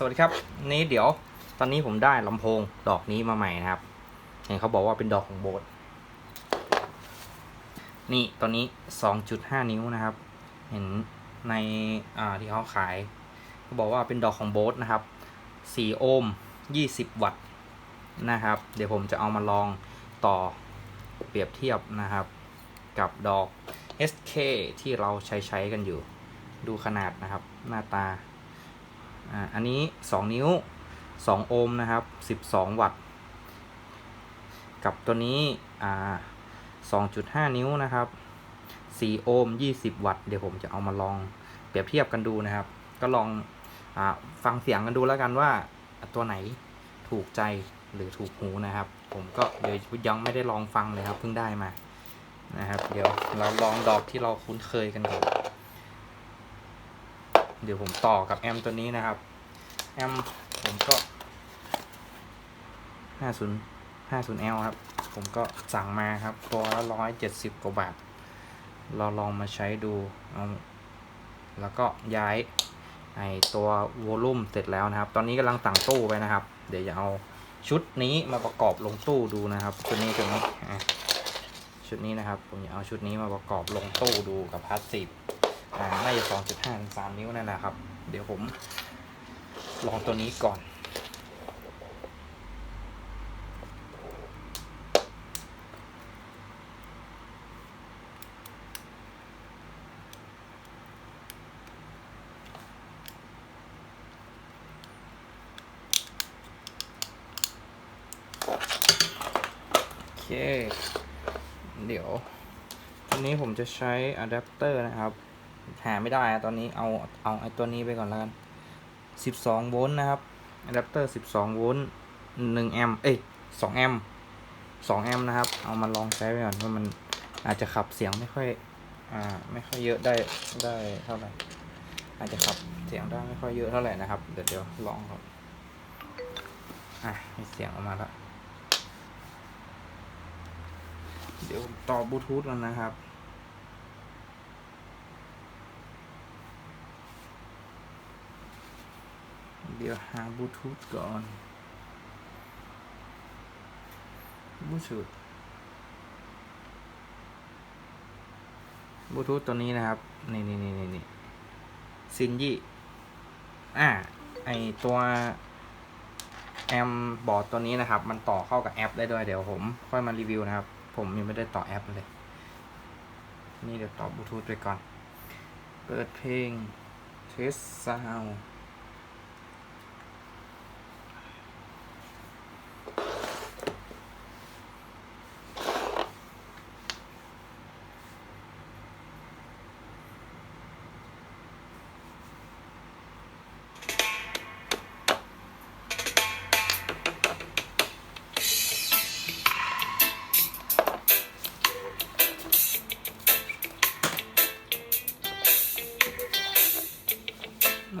สวัสดีครับ นี่เดี๋ยวตอนนี้ผมได้ลำโพงดอกนี้มาใหม่นะครับ เห็นเขาบอกว่าเป็นดอกของโบสนี่ตอนนี้ 2.5 นิ้วนะครับ เห็นในอ่าที่เขาขายเขาบอกว่าเป็นดอกของโบสนะครับ 4 โอห์ม 20 วัตต์นะครับ เดี๋ยวผมจะเอามาลองต่อเปรียบเทียบนะครับ กับดอก SK ที่เราใช้ใช้กันอยู่ ดูขนาดนะครับ หน้าตา อ่าอันนี้ 2 นิ้ว 2 โอห์มนะครับ 12 วัตต์ กับตัวนี้อ่า2.5 นิ้วนะครับ 4 โอห์ม 20 วัตต์ เดี๋ยวผมจะเอามาลองเปรียบเทียบกันดูนะครับ ก็ลองอฟังเสียงกันดูแล้วกันว่าตัวไหนถูกใจหรือถูกหูนะครับ ผมก็เดี๋ยวยังไม่ได้ลองฟังเลยครับเพิ่งได้มานะครับ เดี๋ยวเราลองดอกที่เราคุ้นเคยกันก่อน เดี๋ยวผมต่อกับแอมตัวนี้นะครับ แอมผมก็ 50 50L ครับ ผมก็สั่งมาครับ ตัวละร้อยเจ็ดสิบกว่าบาท เราลองมาใช้ดูเอาแล้วก็ย้ายไอตัววอลลุ่มเสร็จแล้วนะครับ ตอนนี้กำลังตั้งตู้ไปนะครับ เดี๋ยวจะเอาชุดนี้มาประกอบลงตู้ดูนะครับ ชุดนี้ชุดนี้ชุดนี้นะครับ ผมจะเอาชุดนี้มาประกอบลงตู้ดูกับพาสซีฟ อ่าน่าจะสองจุดห้าสามนิ้วนั่นแหละครับ เดี๋ยวผมลองตัวนี้ก่อนโอเคเดี๋ยวตอนนี้ผมจะใช้อะแดปเตอร์นะครับ หาไม่ได้อะตอนนี้เอาเอาไอ้ตัวนี้ไปก่อนแล้วกัน 12 โวลต์นะครับอะแดปเตอร์ 12 โวลต์1แอมป์เอ้ย2แอมป์2แอมป์นะครับ เอามาลองใช้ไปก่อนว่ามันอาจจะขับเสียงไม่ค่อยอ่าไม่ค่อยเยอะได้ได้เท่าไหร่ อาจจะขับเสียงได้ไม่ค่อยเยอะเท่าไหร่นะครับ เดี๋ยวเดี๋ยวลองครับอะมีเสียงออกมาแล้วเดี๋ยวต่อบลูทูธกันนะครับ เดี๋ยวหาบลูทูธก่อนบลูทูธบลูทูธตัวนี้นะครับ นี่นี่นี่นี่นี่ซินยี่อ่าไอตัวแอมบอร์ดตัวนี้นะครับ มันต่อเข้ากับแอปได้ด้วย เดี๋ยวผม ค่อยมารีวิวนะครับ ผมยังไม่ได้ต่อแอปเลย นี่เดี๋ยวต่อบลูทูธไปก่อน เปิดเพลงเทสซาว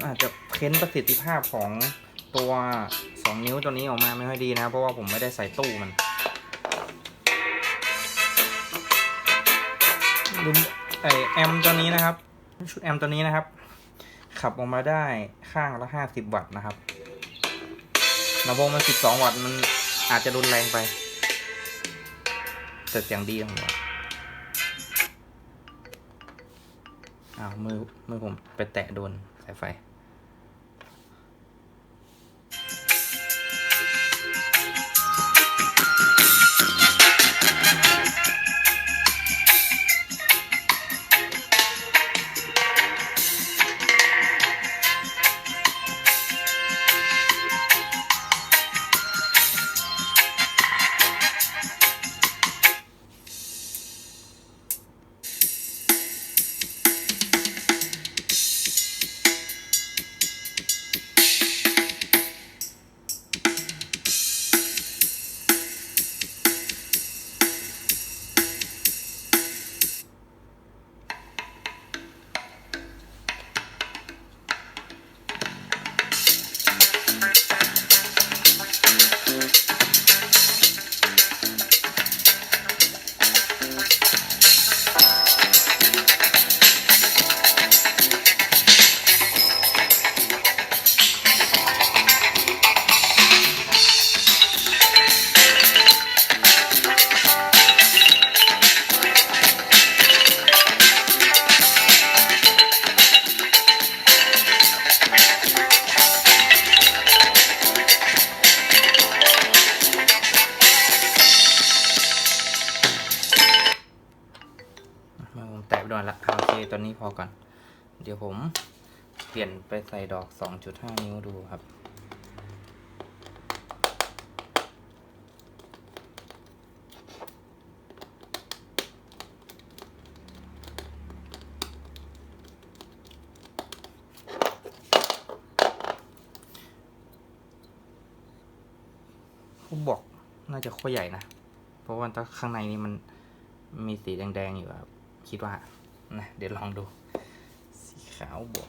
อาจจะเค้นประสิทธิภาพของตัว 2 นิ้วตัวนี้ออกมาไม่ค่อยดีนะ เพราะว่าผมไม่ได้ใส่ตู้มันดูไอแอมตัวนี้นะครับ ชุดแอมตัวนี้นะครับ ขับออกมาได้ข้างละ 50 วัตต์นะครับลำโพงมัน 12 วัตต์มันอาจจะรุนแรงไปแต่เสียงดีของผมอ้าวมือมือผมไปแตะโดนสายไฟ ตอนนี้พอก่อน เดี๋ยวผมเปลี่ยนไปใส่ดอก 2.5 นิ้วดูครับผู้บอกน่าจะขั้วใหญ่นะ เพราะว่าถ้าข้างในนี้มันมีสีแดง ๆ อยู่ครับ คิดว่า นะเดี๋ยวลองดู สีขาวบวก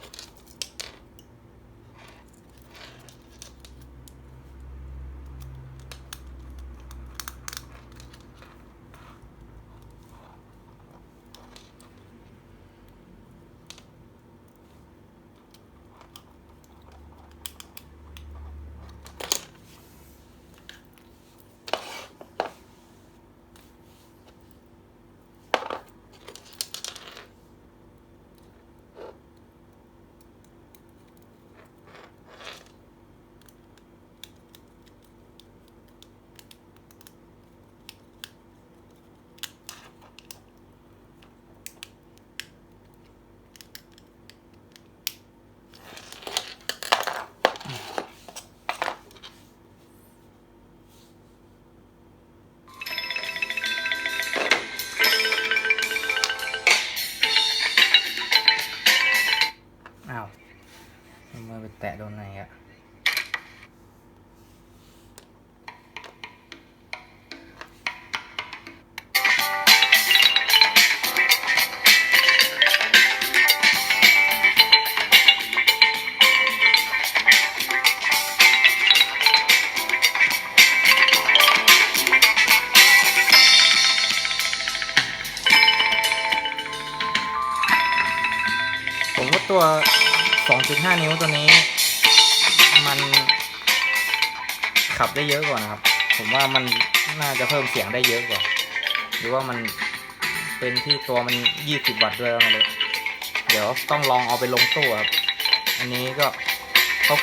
แตะโดนไหนอะ 2.5นิ้วตัวนี้ มันขับได้เยอะกว่านะครับ ผมว่ามันน่าจะเพิ่มเสียงได้เยอะกว่า หรือว่ามันเป็นที่ตัวมัน 20 วัตต์ด้วยแล้วเลย เดี๋ยวต้องลองเอาไปลงตู้ครับ อันนี้ก็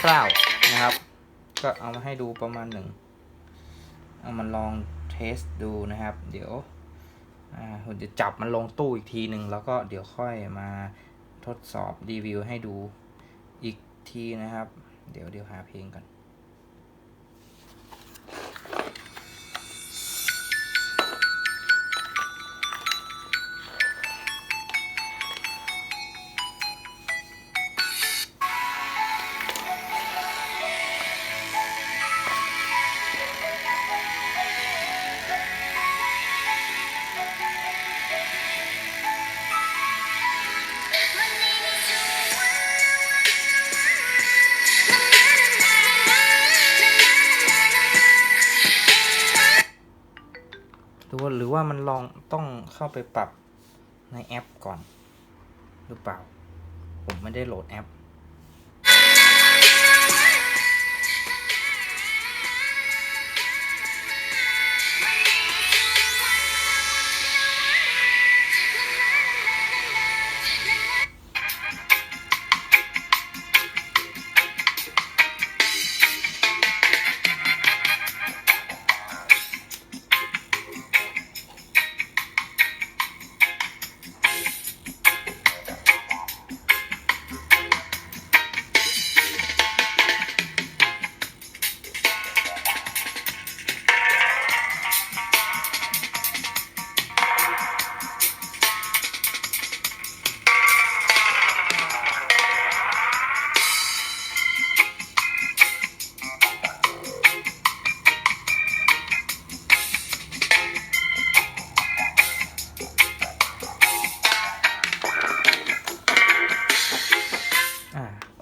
คร่าวๆนะครับ ก็เอามาให้ดูประมาณหนึ่ง เอามาลองเทสดูนะครับ เดี๋ยวผมจะจับมันลงตู้อีกทีหนึ่งแล้วก็เดี๋ยวค่อยมาทดสอบรีวิวให้ดู ทีนะครับ เดี๋ยวเดี๋ยวหาเพลงก่อน รือว่าหรือว่ามันลองต้องเข้าไปปรับในแอปก่อน หรือเปล่า ผมไม่ได้โหลดแอป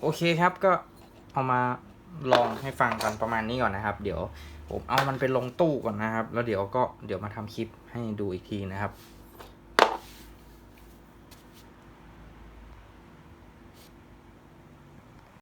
โอเคครับก็เอามาลองให้ฟังกันประมาณนี้ก่อนนะครับ เดี๋ยวผมเอามันไปลงตู้ก่อนนะครับ แล้วเดี๋ยวก็เดี๋ยวมาทำคลิปให้ดูอีกทีนะครับ